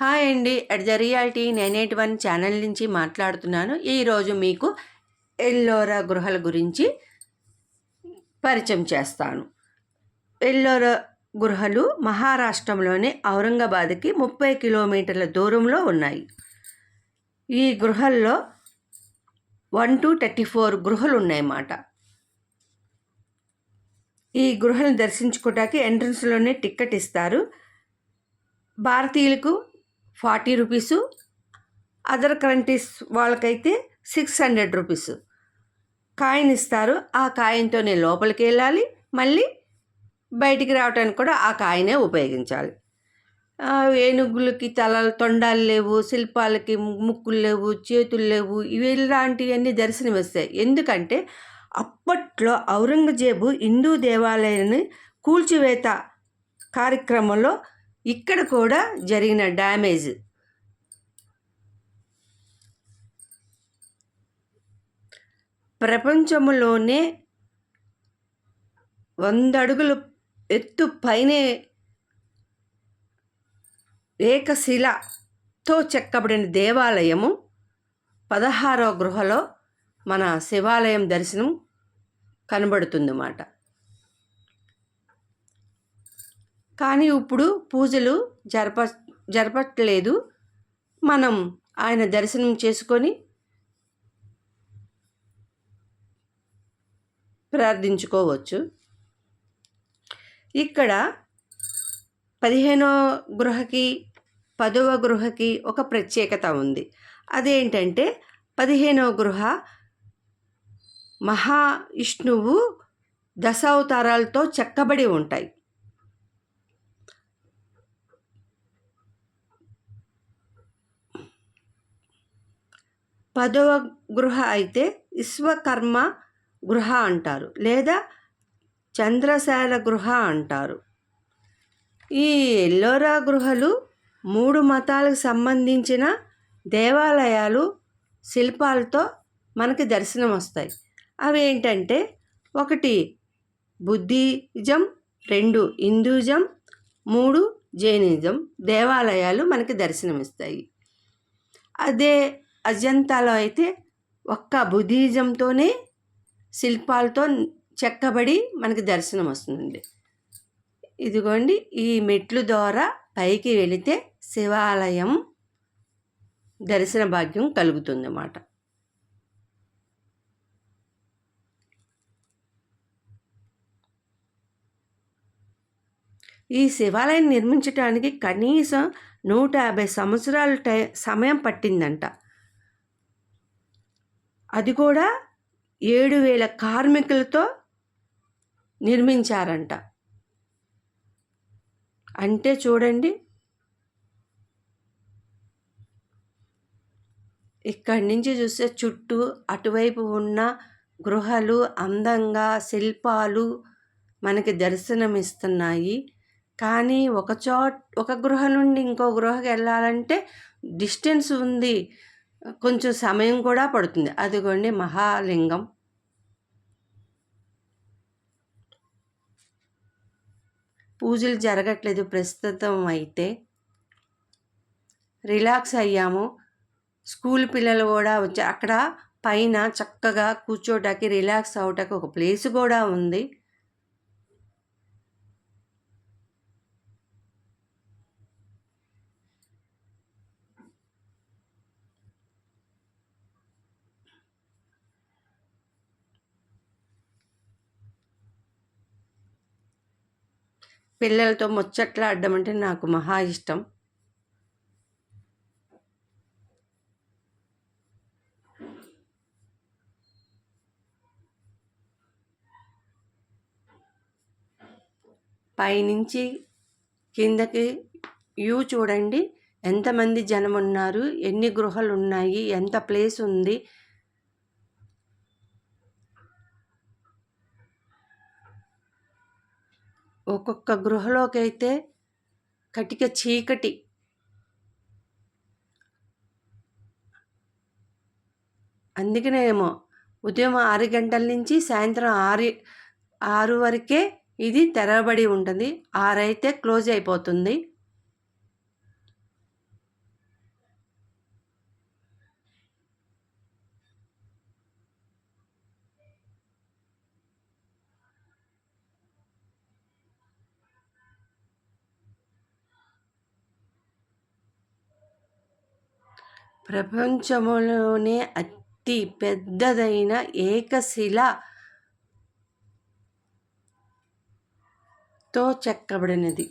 Hi అండి. At the reality nine eight one channel నుంచి మాట్లాడుతున్నాను. ఈరోజు మీకు ఎల్లోరా గుహల గురించి పరిచయం చేస్తాను. ఎల్లోరా గృహలు మహారాష్ట్రంలోని ఔరంగాబాద్కి ముప్పై కిలోమీటర్ల దూరంలో ఉన్నాయి. ఈ గృహల్లో వన్ టు థర్టీ ఫోర్ గృహలు ఉన్నాయన్నమాట. ఈ గృహలను దర్శించుకోవటానికి ఎంట్రన్స్లోనే టిక్కెట్ ఇస్తారు. భారతీయులకు ఫార్టీ రూపీసు అదర్ కంట్రీస్ వాళ్ళకైతే సిక్స్ హండ్రెడ్ రూపీస్. కాయిన్ ఇస్తారు. ఆ కాయిన్తో నేను లోపలికి వెళ్ళాలి. మళ్ళీ బయటికి రావడానికి కూడా ఆ కాయనే ఉపయోగించాలి. ఏనుగులకి తలలు తొండాలు లేవు శిల్పాలకి ముక్కులు లేవు చేతులు లేవు ఇవి ఇలాంటివన్నీ దర్శనమిస్తాయి. ఎందుకంటే అప్పట్లో ఔరంగజేబు హిందూ దేవాలయాన్ని కూల్చివేత కార్యక్రమంలో ఇక్కడ కూడా జరిగిన డ్యామేజ్. ప్రపంచంలోనే వంద అడుగులు ఎత్తు పైనే ఏకశిలతో చెక్కబడిన దేవాలయము పదహారవ గృహలో మన శివాలయం దర్శనం కనబడుతుందన్నమాట. కానీ ఇప్పుడు పూజలు జరప జరపట్లేదు. మనం ఆయన దర్శనం చేసుకొని ప్రార్థించుకోవచ్చు. ఇక్కడ పదిహేనో గృహకి పదవ గృహకి ఒక ప్రత్యేకత ఉంది. అదేంటంటే పదిహేనవ గృహ మహా విష్ణువు దశావతారాలతో చెక్కబడి ఉంటాయి. పదవ గృహ అయితే విశ్వకర్మ గృహ అంటారు లేదా చంద్రశాల గృహ అంటారు. ఈ ఎల్లోరా గృహలు మూడు మతాలకు సంబంధించిన దేవాలయాలు శిల్పాలతో మనకి దర్శనం వస్తాయి. అవి ఏంటంటే ఒకటి బుద్ధిజం రెండు హిందూజం మూడు జైనిజం దేవాలయాలు మనకి దర్శనమిస్తాయి. అదే అజంతాలో అయితే ఒక్క బుద్ధిజంతోనే శిల్పాలతో చెక్కబడి మనకి దర్శనం వస్తుంది ఇదిగోండి ఈ మెట్లు ద్వారా పైకి వెళితే శివాలయం దర్శన భాగ్యం కలుగుతుంది అన్నమాట ఈ శివాలయం నిర్మించడానికి కనీసం నూట యాభై సంవత్సరాలు టై సమయం పట్టిందంట. అది కూడా ఏడు వేల కార్మికులతో నిర్మించారంట. అంటే చూడండి. ఇక్కడి నుంచి చూస్తే చుట్టూ అటువైపు ఉన్న గృహలు అందంగా శిల్పాలు మనకి దర్శనమిస్తున్నాయి. కానీ ఒక చోట్ ఒక గృహ నుండి ఇంకో గృహకి వెళ్ళాలంటే డిస్టెన్స్ ఉంది. కొంచెం సమయం కూడా పడుతుంది. అదిగోండి మహాలింగం. పూజలు జరగట్లేదు ప్రస్తుతం అయితే. రిలాక్స్ అయ్యాము. స్కూల్ పిల్లలు కూడా వచ్చి అక్కడ పైన చక్కగా కూర్చోటానికి రిలాక్స్ అవటానికి ఒక ప్లేస్ కూడా ఉంది. పిల్లలతో ముచ్చట్లాడడం అంటే నాకు మహా ఇష్టం. పైనుంచి కిందకి వ్యూ చూడండి. ఎంతమంది జనం ఉన్నారు ఎన్ని గృహలు ఉన్నాయి ఎంత ప్లేస్ ఉంది ఒక్కొక్క గృహలోకైతే కటిక చీకటి. అందుకనేమో ఉదయం ఆరు గంటల నుంచి సాయంత్రం ఆరు ఆరు వరకే ఇది తెరవబడి ఉంటుంది. ఆరైతే క్లోజ్ అయిపోతుంది. ప్రపంచంలోనే అతి పెద్దదైన ఏకశిలతో చెక్కబడినది.